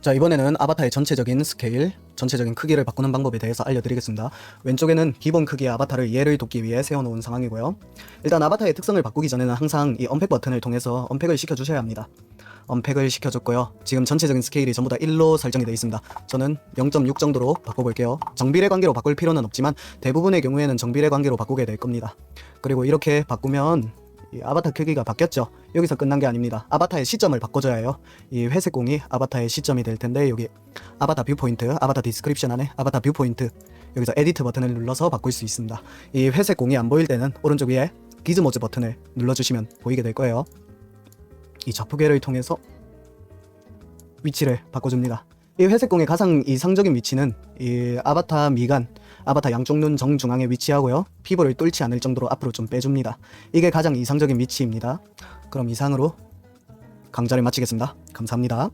자 이번에는 아바타의 전체적인 스케일, 전체적인 크기를 바꾸는 방법에 대해서 알려드리겠습니다. 왼쪽에는 기본 크기의 아바타를 이해를 돕기 위해 세워놓은 상황이고요. 일단 아바타의 특성을 바꾸기 전에는 항상 이 언팩 버튼을 통해서 언팩을 시켜주셔야 합니다. 언팩을 시켜줬고요. 지금 전체적인 스케일이 전부 다 1로 설정이 되어 있습니다. 저는 0.6 정도로 바꿔볼게요. 정비례 관계로 바꿀 필요는 없지만 대부분의 경우에는 정비례 관계로 바꾸게 될 겁니다. 그리고 이렇게 바꾸면 이 아바타 크기가 바뀌었죠. 여기서 끝난 게 아닙니다. 아바타의 시점을 바꿔줘야 해요. 이 회색 공이 아바타의 시점이 될 텐데 여기 아바타 뷰 포인트, 아바타 디스크립션 안에 아바타 뷰 포인트 여기서 에디트 버튼을 눌러서 바꿀 수 있습니다. 이 회색 공이 안 보일 때는 오른쪽 위에 기즈모즈 버튼을 눌러주시면 보이게 될 거예요. 이 좌표계를 통해서 위치를 바꿔줍니다. 이 회색 공의 가장 이상적인 위치는 이 아바타 미간, 아바타 양쪽 눈 정중앙에 위치하고요. 피부를 뚫지 않을 정도로 앞으로 좀 빼줍니다. 이게 가장 이상적인 위치입니다. 그럼 이상으로 강좌를 마치겠습니다. 감사합니다.